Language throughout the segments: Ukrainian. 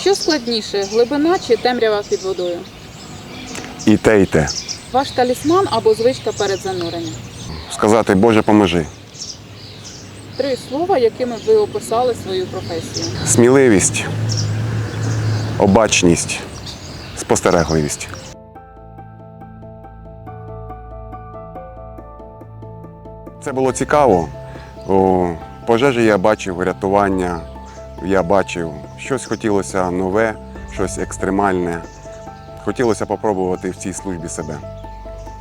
Що складніше, глибина чи темрява під водою? І те, і те. Ваш талісман або звичка перед зануренням? Сказати, Боже, поможи. Три слова, якими ви описали свою професію. Сміливість, обачність, спостерегливість. Це було цікаво. У пожежі я бачив рятування, я бачив, щось хотілося нове, щось екстремальне. Хотілося попробувати в цій службі себе.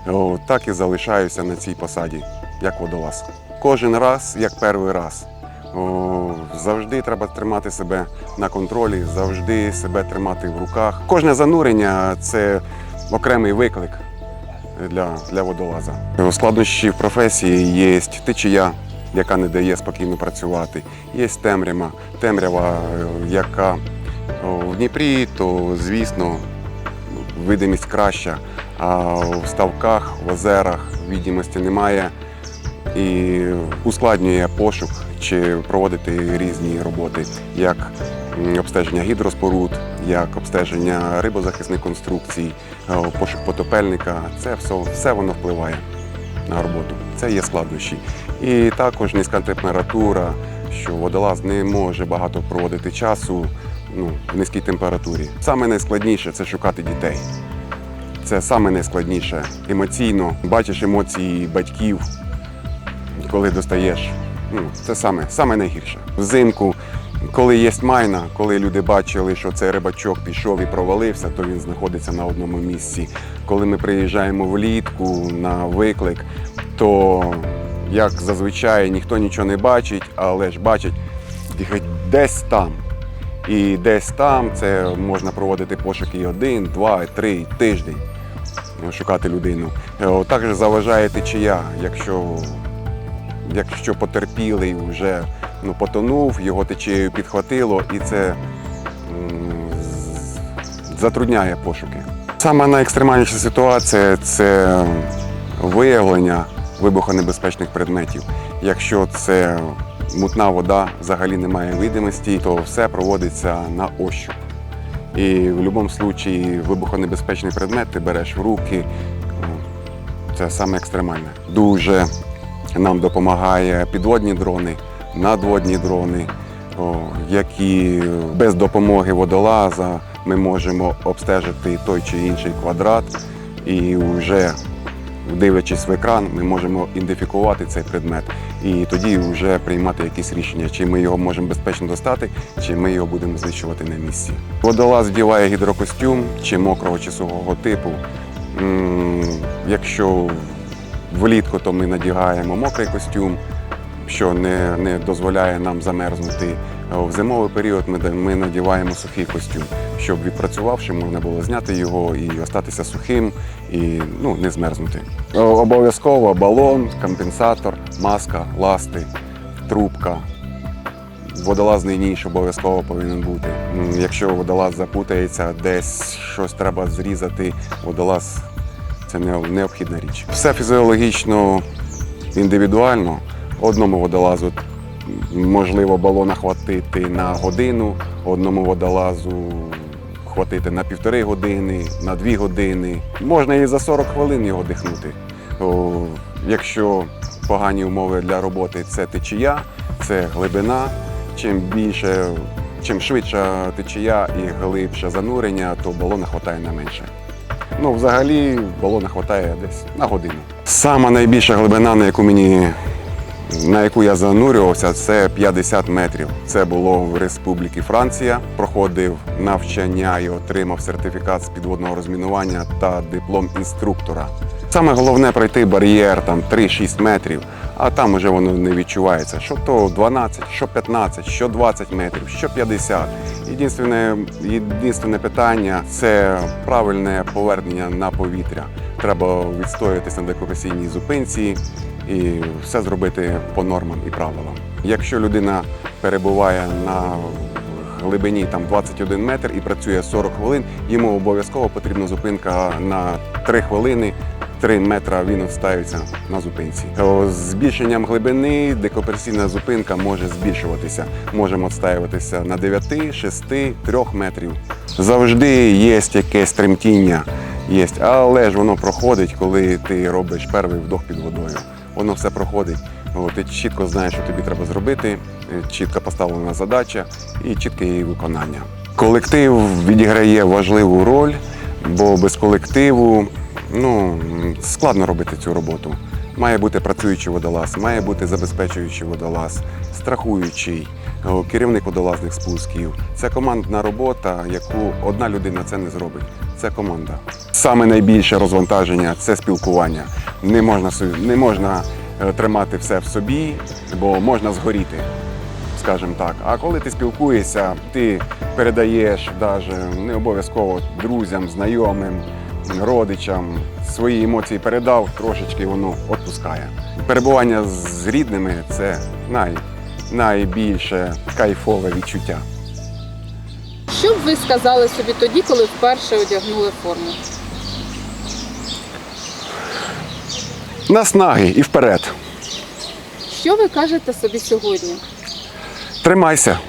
О, так і залишаюся на цій посаді, як водолаз. Кожен раз, як перший раз. О, завжди треба тримати себе на контролі, завжди себе тримати в руках. Кожне занурення це окремий виклик для, для водолаза. Складнощі в професії є течія, яка не дає спокійно працювати. Є темрява, темрява, е, яка в Дніпрі, то звісно видимість краща, а в ставках, в озерах відомості немає і ускладнює пошук чи проводити різні роботи, як обстеження гідроспоруд, як обстеження рибозахисних конструкцій, е, пошук потопельника. Це все, все воно впливає на роботу. Це є складнощі. І також низька температура, що водолаз не може багато проводити часу ну, в низькій температурі. Саме найскладніше це шукати дітей. Це саме найскладніше емоційно. Бачиш емоції батьків, коли достаєш. Ну, це саме, саме найгірше. Взимку, коли є майна, коли люди бачили, що цей рибачок пішов і провалився, то він знаходиться на одному місці. Коли ми приїжджаємо влітку на виклик, то як зазвичай ніхто нічого не бачить, але ж бачить десь там. І десь там це можна проводити пошуки один, два, три тиждень е, шукати людину. Е, Також заважає течія, якщо, якщо потерпілий вже ну, потонув, його течією підхватило, і це затрудняє пошуки. Сама найекстремальніша ситуація це виявлення вибухонебезпечних предметів. Якщо це мутна вода, взагалі немає видимості, то все проводиться на ощуп. І в будь-якому випадку вибухонебезпечний предмет ти береш в руки. Це саме екстремальне. Дуже нам допомагає підводні дрони, надводні дрони, які без допомоги водолаза ми можемо обстежити той чи інший квадрат і вже дивлячись в екран, ми можемо ідентифікувати цей предмет і тоді вже приймати якісь рішення, чи ми його можемо безпечно достати, чи ми його будемо знищувати на місці. Водолаз вдіває гідрокостюм чи мокрого чи сухого типу. Якщо влітку, то ми надягаємо мокрий костюм, що не, не дозволяє нам замерзнути. В зимовий період ми, ми надіваємо сухий костюм, щоб відпрацювавши, можна було зняти його і остатися сухим і ну, не змерзнути. Обов'язково балон, компенсатор, маска, ласти, трубка. Водолазний ніж обов'язково повинен бути. Якщо водолаз запутається, десь щось треба зрізати, водолаз це необхідна річ. Все фізіологічно індивідуально. Одному водолазу можливо балона хватити на годину, одному водолазу хватити на півтори години, на дві години. Можна і за 40 хвилин його дихнути. Якщо погані умови для роботи це течія, це глибина. Чим більше, чим швидша течія і глибше занурення, то балона хватає на менше. Ну, взагалі, балона хватає десь на годину. Сама найбільша глибина, на яку мені на яку я занурювався, це 50 метрів. Це було в Республіці Франція. Проходив навчання і отримав сертифікат з підводного розмінування та диплом інструктора. Саме головне пройти бар'єр там 3-6 метрів, а там уже воно не відчувається. Що то 12, що 15, що 20 метрів, що 50. Єдине, єдине питання це правильне повернення на повітря. Треба відстоятися на декораційній зупинці і все зробити по нормам і правилам. Якщо людина перебуває на глибині там 21 метр і працює 40 хвилин, йому обов'язково потрібна зупинка на 3 хвилини 3 метри він відстаюється на зупинці. З збільшенням глибини декомпресійна зупинка може збільшуватися. Можемо відстаюватися на 9, 6, 3 метрів. Завжди є якесь тремтіння, є, але ж воно проходить, коли ти робиш перший вдох під водою. Воно все проходить. Ти чітко знаєш, що тобі треба зробити, е, чітко поставлена задача і чітке її виконання. Колектив відіграє важливу роль, бо без колективу ну, складно робити цю роботу. Має бути працюючий водолаз, має бути забезпечуючий водолаз, страхуючий, керівник водолазних спусків. Це командна робота, яку одна людина це не зробить. Це команда. Саме найбільше розвантаження це спілкування. Не можна, не можна е, тримати все в собі, бо можна згоріти скажімо так. А коли ти спілкуєшся, ти передаєш навіть не обов'язково друзям, знайомим, родичам свої емоції передав, трошечки воно відпускає. Перебування з рідними це най, найбільше кайфове відчуття. Що б ви сказали собі тоді, коли вперше одягнули форму? Наснаги і вперед. Що ви кажете собі сьогодні? Тримайся.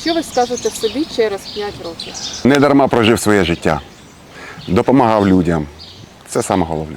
Що ви скажете собі через 5 років? Не дарма прожив своє життя. Допомагав людям. Це саме головне.